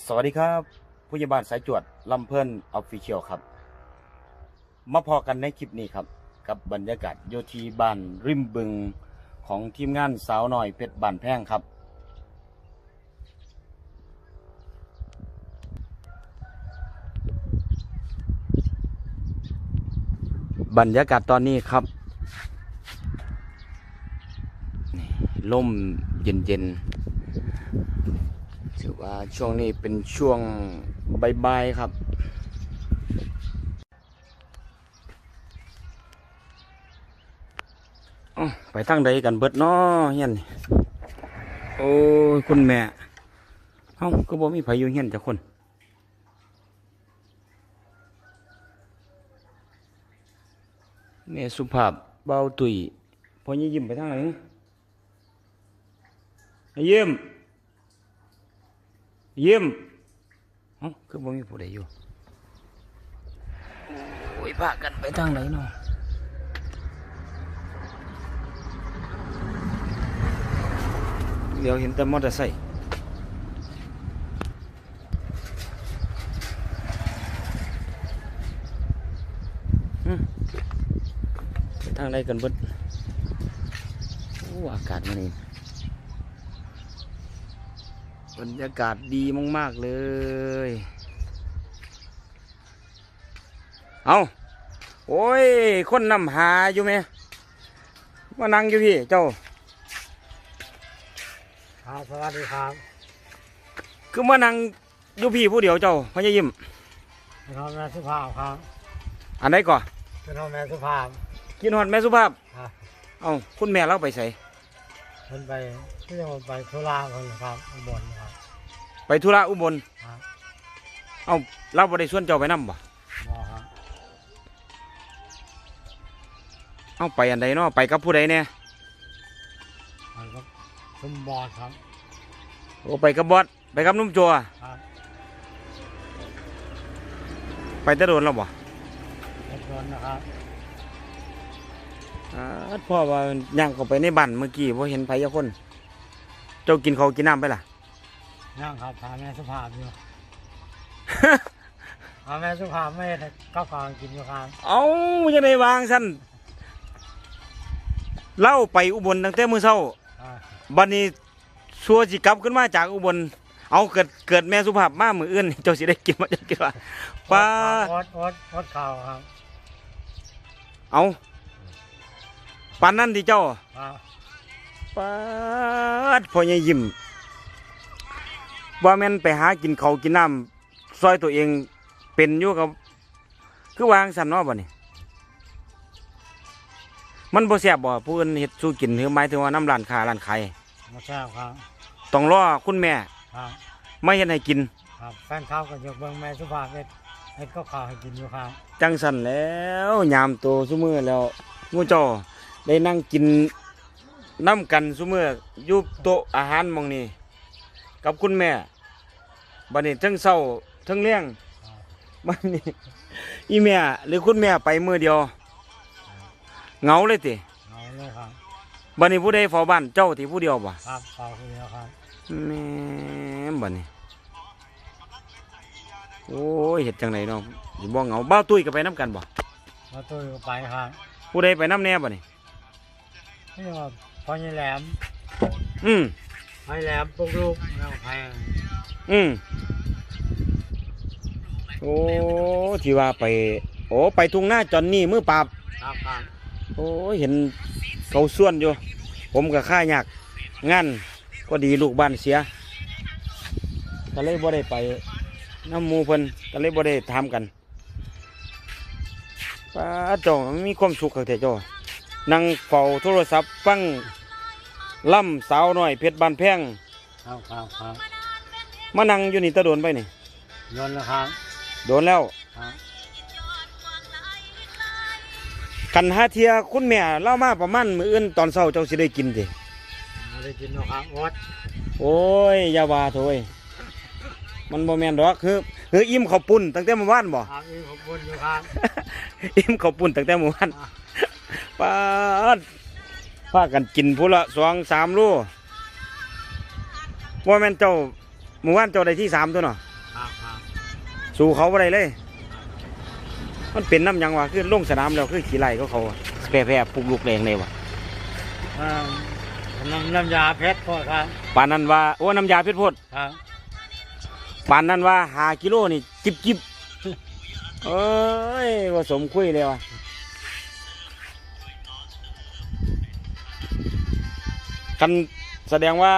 สวัสดีครับผู้ใหญ่บ้านสายจวดลำเพิ่นออฟฟิเชียลครับ มาพอกันในคลิปนี้ครับ กับบรรยากาศโยทีบ้านริมบึงของทีมงานสาวหน่อยเพชรบ้านแพงครับ บรรยากาศตอนนี้ครับนี่ลมเย็นๆ ว่าช่วงนี้เป็นช่วงใบ่ายครับ ไปทางใดกันเบิดน้อเฮียนโอ้ยคุณแม่เอ้าก็บ่มีไผอยู่เฮียนจักคนแม่สุภาพเบาตุยพอยี่ยิ้มไปทางไหนยิ้ม ยิ้มเอ้าคือบ่มีผู้ใดอยู่โอ้ยพากันไปทางไหนเนาะเดี๋ยวเห็นแต่มอเตอร์ไซค์ไปทางไหนกันเบิดโอ้อากาศมันนี่ บรรยากาศดีมาก ๆ เลย เอาโอ้ย คนนำหาอยู่ไหมมานั่งอยู่พี่ เจ้าครับสวัสดีครับ คือมานั่งอยู่พี่ผู้เดียวเจ้าพญายิมเป็นพ่อแม่สุภาพครับ อันไหนก่อนเป็นพ่อแม่สุภาพ กินหอดแม่สุภาพครับเอาคุณแม่เราไปใส่ คนไปที่จังหวัดไปธุระคนครับอุบลครับไปธุระอุบลครับเอาเราบ่ได้ชวนเจ้าไปนํบ่หมอครับเอาไปอันใดเนาะไปกับผู้ใดเนี่ยไปกับคุมบอดครับโอ้ไปกับบอสไปกับนุ่มจัวครับไปแตะโดนแล้วบ่รถยนต์นะครับอ่า พ่อว่าย่างเข้าไปในบ้านเมื่อกี้บ่เห็นไผจักคน เจ้ากินข้าวกินน้ำไปล่ะ นั่งครับพาแม่สุภาพอยู่พาแม่สุภาพไม่ได้ข้าวกลางกินอยู่ครับเอาจะได้วางซั่นเล่าไปอุบลตั้งแต่มื้อเช้าครับบัดนี้ชัวสิกลับขึ้นมาจากอุบล เอาเกิดเกิดแม่สุภาพมามืออื่น เจ้าสิได้กินมาเจ้าคิดว่าป้าอดอดอดข่าวครับเอา ปานนั้นที่เจ้าครับป้าดพ่อใหญ่ยิ้มว่าแม่นไปหากินเขาวกินน้ำซอยตัวเองเป็นอยู่กับคือวางสันเนาะบ่นี่มันบ่แซ่บบ่ผู้อื่นเฮ็ดสู้กินหรือหมายถึงว่าน้ำร้านค้าร้านขายมาแซ่บครับต้องรอคุณแม่ครับไม่เฮ็ดให้กินครับแฟนเขาก็ยกเบิ้งแม่สุภาพเอ็ดเอ็ดข้าวขาวให้กินอยู่ครับจังสันแล้วยามโตซุมือแล้วหมูเจ้า ได้นั่งกินน้ำกันซุมืออยู่โต๊ะอาหารหมองนี้กับคุณแม่บัดนี้ทั้งเศร้าทั้งเลี้ยงครับบัดนี้อีแม่หรือคุณแม่ไปมือเดียวเหงาเลยติเอาเลยครับบัดนี้ผู้ใดเฝ้าบ้านเจ้าที่ผู้เดียวบ่ ครับเป่าคนเดียวครับแม่บัดนี้โอ้ยเห็ดจังไหนเนาะสิบ่เหงาบ้าวตุ้ยก็ไปน้ำกันบ่มาตุ้ยก็ไปครับผู้ใดไปน้ำแน่บ่นี่ นี่ว่าพอยี่แหลมอืมพอยี่แหลมปลุกลูกแมวแพงอืมโอ้ที่ว่าไป โอ้ไปทุ่งหน้าจอนนี่มือปราบครับครับโอ้เห็นเขาส่วนอยู่ ผมกับข้ายากงานก็ดีลูกบ้านเสียก็เลยบ่ได้ไปน้ำหมูเพิ่นก็เลยบ่ได้ทำกันป้าเจ้ามันมีความสุขครับแต่เจ้า นั่งเฝ้าโทรศัพท์ฟังล่ำสาวน้อยเพชรบานแพงครับครับครับมานั่งอยู่นี่ตะโดนไปนี่ยนต์นะครับโดนแล้วครับกันหาเทียคุณแม่เล่ามาประมาณมื้ออื่นตอนเช้าเจ้าสิได้กินสิมาได้กินนะครับอดโอ้ยอย่าว่าโถยมันบ่แม่นดอกคือคืออิ่มข้าวปุ้นตั้งแต่เมื่อวานบ่ครับอีกขอบคุณอยู่ครับอิ่มข้าวปุ้นตั้งแต่เมื่อวาน ปาดพากันกินพุละสองสามโลว่าแม่นเจ้าเมื่อวานเจ้าได้ที่สามตัวเนาะครับครับสู่เขาบ่ได้เลย มันเป็นน้ำหยังวะคือลงสนามแล้วคือขี่ไล่ก็เขาอะแพร่ๆปลุกลุกแรงเลยวะเอ่อน้ำน้ำยาเพชรพ่อครับปานนั้นว่าโอ้น้ำยาเพชรโพดครับปานนั้นว่าหากิโลนี่จิบจิบเอ้ยว่าสมคุยเลยวะ คันแสดงว่า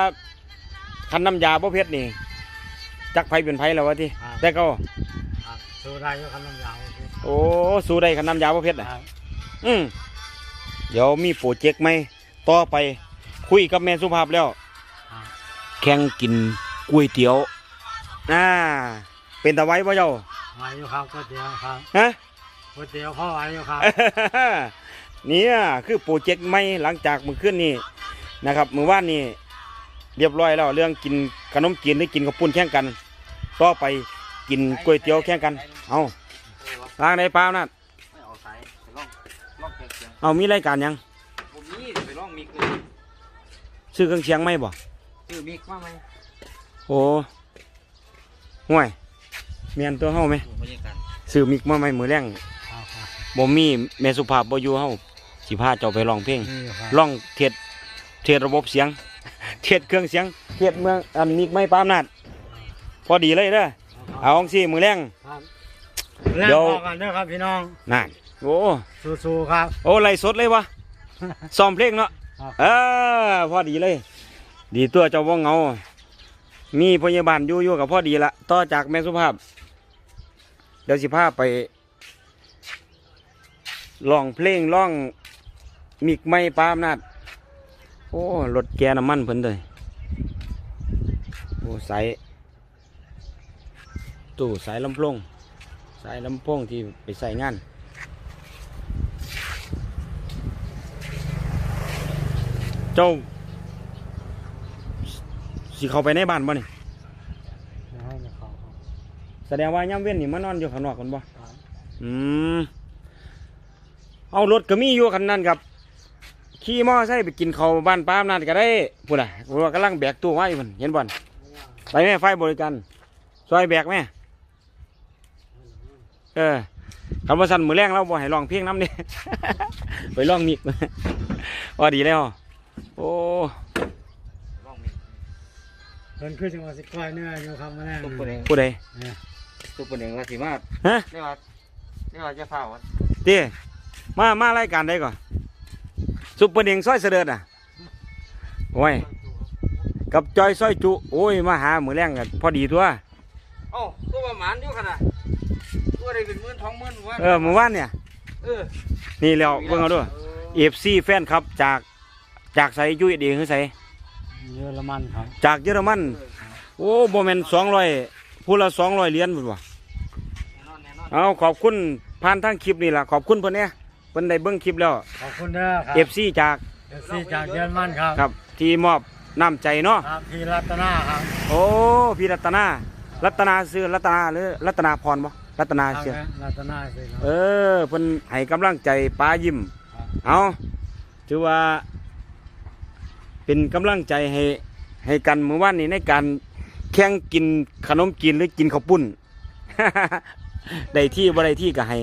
คันน้ำยาบ่เพชรนี่จักไผเป็นไผแล้ววะที่แต่ก็ครับสูได้ก็คำน้ำยาโอเคโอ้สู้ได้คันน้ำยาบ่เพชรอะ ครับอืมเดี๋ยวมีโปรเจกต์ไหมต่อไป คุยกับแม่สุภาพแล้ว ครับแข่งกินก๋วยเตี๋ยวอ่าเป็นตะไว้ป่เจ้าไหวอยู่ครับก๋วยเตี๋ยวครับฮะ ก๋วยเตี๋ยวพ่อไหวอยู่ครับ เนี่ยคือโปรเจกต์ใหม่หลังจากมื้อคืนนี้ นะครับมื้อวานนี้เรียบร้อยแล้วเรื่องกินขนมจีนหรือกินข้าวปุ้นแข่งกันต่อไปกินก๋วยเตี๋ยวแข่งกัน เอาล้างในเปล่านั่นไม่เอาสายไปล่องล่องเครื่องเสียงเอามีรายการหยังผมนี่ไปล่องมิกเลยซื้อเครื่องเสียงไหมบ่คือมิกมาไหมโอ้ห่วยเมียนตัวเฮาไหมดูบรรยากาศซื้อมิกมาไหมมือแรงครับครับบ่มีแม่สุภาพบ่อยู่เฮาสิพาเจ้าไปร้องเพลงนี่ครับร้องเทศ เทศระบบเสียง เทศเครื่องเสียง เทศเมืองอันมิกไม่ปามนาดพอดีเลยเด้อเอาของสิมือแรงครับเดี๋เดี๋ยยววกันเด้อครับพี่น้องนั่นโอ้สู้ๆครับโอ้ไล่สดเลยวะซ้อมเพลงเนาะครับเออพอดีเลย ดีตัวเจ้าว่เหงามีพยาบาลอยู่อยู่กับพ่อดีละต่อจากแม่สุภาพ เดี๋ยวสิพาไปร้องเพลงร้องมิกไม่ปามนาดโอ้รถแกน้ำมันเพิ่นเลยโอ้สายตู้สายลำโพงสายลำโพงที่ไปใส่งานเจ้าสิเข้าไปในบ้านบ่นี่เดี๋ยวให้เขาครับแสดงว่าย่ำเว้นนี่มานอนอยู่ข้างนอกกันบ่ครับอืมเอารถก็มีอยู่คันนั้นครับ ขี่มอไซค์ไปกินข้าวบ้านป้าอำนาจก็ได้พูดอะพูดว่ากำลังแบกตู้ไว้มันเห็นบ่อนไปแม่ไฟบริการซอยแบกแม่เออคำว่าสั่นมือแรงเราบ่ให้ลองเพลงน้ำนี่ ไปลองมิกว่าดีแล้วโอ้ล่องมิกเพิ่นคือจังหวัดสิก้อยเนื้ออยู่ครับมาแน่ตุ๊กปนเองผู้ใดเนี่ยตุ๊กปนเองว่าสิมาฮะได้ว่าได้ว่าจะเฝ้าวันเต้มา มารายการได้ก่อน ซุปเปอร์เด้งซอยเสด็จอะโอ้ยกับจอยซอยจุ โอ้ยมาหามือแรงกันพอดีตัวโอ้ตัวประมาณอยู่ขนาดตัวได้เป็นหมื่นท้องหมื่นวันเออมือว่านเนี่ยเออนี่แล้วเบิ่งเอาด้วยเอฟซีแฟนครับจากจากไสยุยดีคือไสเยอรมันครับจากเยอรมัน โอ้บ่แม่นสองร้อยผู้ละสองร้อยเหรียญพุ่นว่ะแน่นอนแน่นอนเอาขอบคุณผ่านทางคลิปนี่ล่ะขอบคุณเพิ่นเนี่ย เพิ่นได้เบิ่งคลิปแล้วขอบคุณเด้อครับเอฟซีจากเอฟซีจากเยอรมันครับครับ ที่มอบน้ำใจเนาะครับพี่รัตนาครับโอ้พี่รัตนา รัตนาซื้อรัตนาหรือรัตนาพรบ่รัตนาครับเสียรัตนาสิครับเออเพิ่นให้กำลังใจป้ายิ้มครับเอาถือว่า เป็นกำลังใจให้ให้กันเมื่อวานนี้ในการแข่งกินขนมจีนหรือกินข้าวปุ้นได้ที่บ่ได้ที่ก็ให้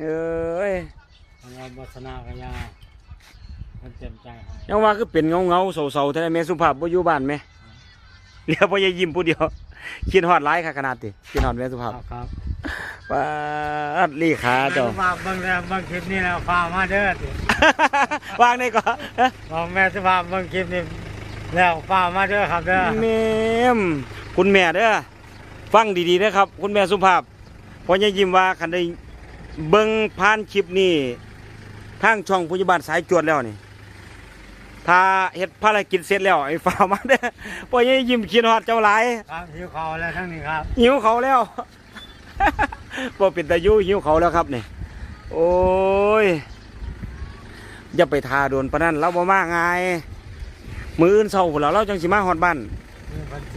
ครับเอ้ยเราบสนากยามันเต็มใจให้ยังว่าคือเป็นเงาเงาๆเศร้าๆแท้แม่สุภาพบ่อยู่บ้านแม่เหลือพ่อยายยิ้มผู้เดียวคิดฮอดหลายค่ะขนาดติคิดฮอดแม่สุคภารัพบครับปาดลี่ขาเจ้า ฝากเบิ่งแล้วเบิ่งคลิปนี้แล้วฝากมาเด้อติวางได้ก่อนบอกแม่สภาพเบิ่งคลิปนี้แล้วฝากมาเด้อครับเด้อแม่มคุณแม่เด้อฟังดีๆนะครับ คุณแม่สุภาพเพอจะยิ้มว่าคันได้ เบิ่งผ่านคลิปนี้ทางช่องพยาบาลสายจวดแล้วนี่ ถ้าเฮ็ดภารกิจเสร็จแล้วไอ้ฝ่ากมาเด้อเพอจะยิ้มคิดฮอดเจ้าหลายครับหิวข้าวแล้วทั้งนี้ครับหิวเขาแล้วบ่เป็นตายุหิวเขาแล้วครับนี่ โอ้ยอย่าไปทาโดนปานนั้นเราบ่มาง่ายมืออื่นเศร้าพุ่นแล้วเราจังสิมาฮอดบ้านนี่เพันเจ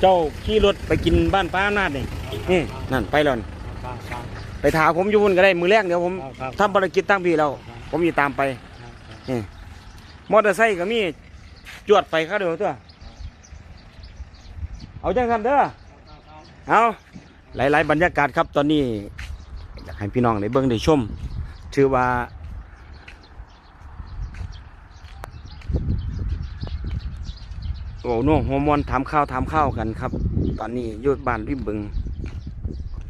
เจ้าขี่รถไปกินบ้านป้าอำนาจนี่นี่นั่นไปแล้วนี่ครับครับ ไปถามผมอยู่พุ่นก็ได้มือแรกเดี๋ยวผมครับครับ ทำภารกิจตั้งพี่แล้วผมจะตามไปครับครับนี่มอเตอร์ไซค์ก็มีจวดไปเข้าเดียวตัวเอาจังซั่นเด้อเอาหลาย ๆ บรรยากาศครับตอนนี้อยากให้พี่น้องได้เบิ่งได้ชมถือว่า โอ้โน่หัวมวนถามข้าวถามข้าวกันครับ ตอนนี้อยุดบ้านริมบึง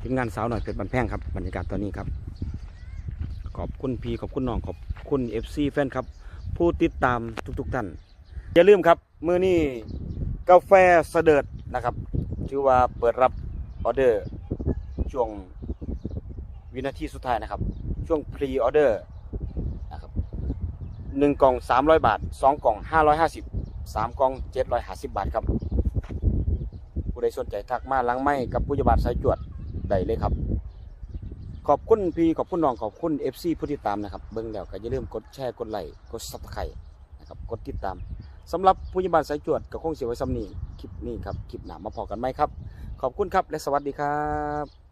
ทีมงานสาวหน่อยเพชรบันแพงครับบรรยากาศตอนนี้ครับ ขอบคุณพีขอบคุณน้องขอบคุณ FC แฟนครับ ผู้ติดตามทุกๆท่านอย่าลืมครับมื้อนี้กาแฟเสดิร์ดนะครับถือว่าเปิดรับออเดอร์ช่วงวินาทีสุดท้ายนะครับ ช่วงพรีออเดอร์นะครับหนึ่งกล่อง 300 บาทสองกล่อง 550สามกล่อง 750 บาทครับ ผู้ใดสนใจทักมาหลังไม้กับผู้ยาบาลสายจวด ได้เลยครับ ขอบคุณพี่ขอบคุณน้องขอบคุณ FC ผู้ติดตามนะครับ เบิ้งแล้วก็อย่าลืมกดแชร์กดไลค์กดซับสไครต์นะครับกดติดตามสำหรับผู้ยิบาลสายจวดกับคงเสียไว้ซ้ำนี้คลิปนี้ครับคลิปหน้ามาพอกันไหมครับ ขอบคุณครับและสวัสดีครับ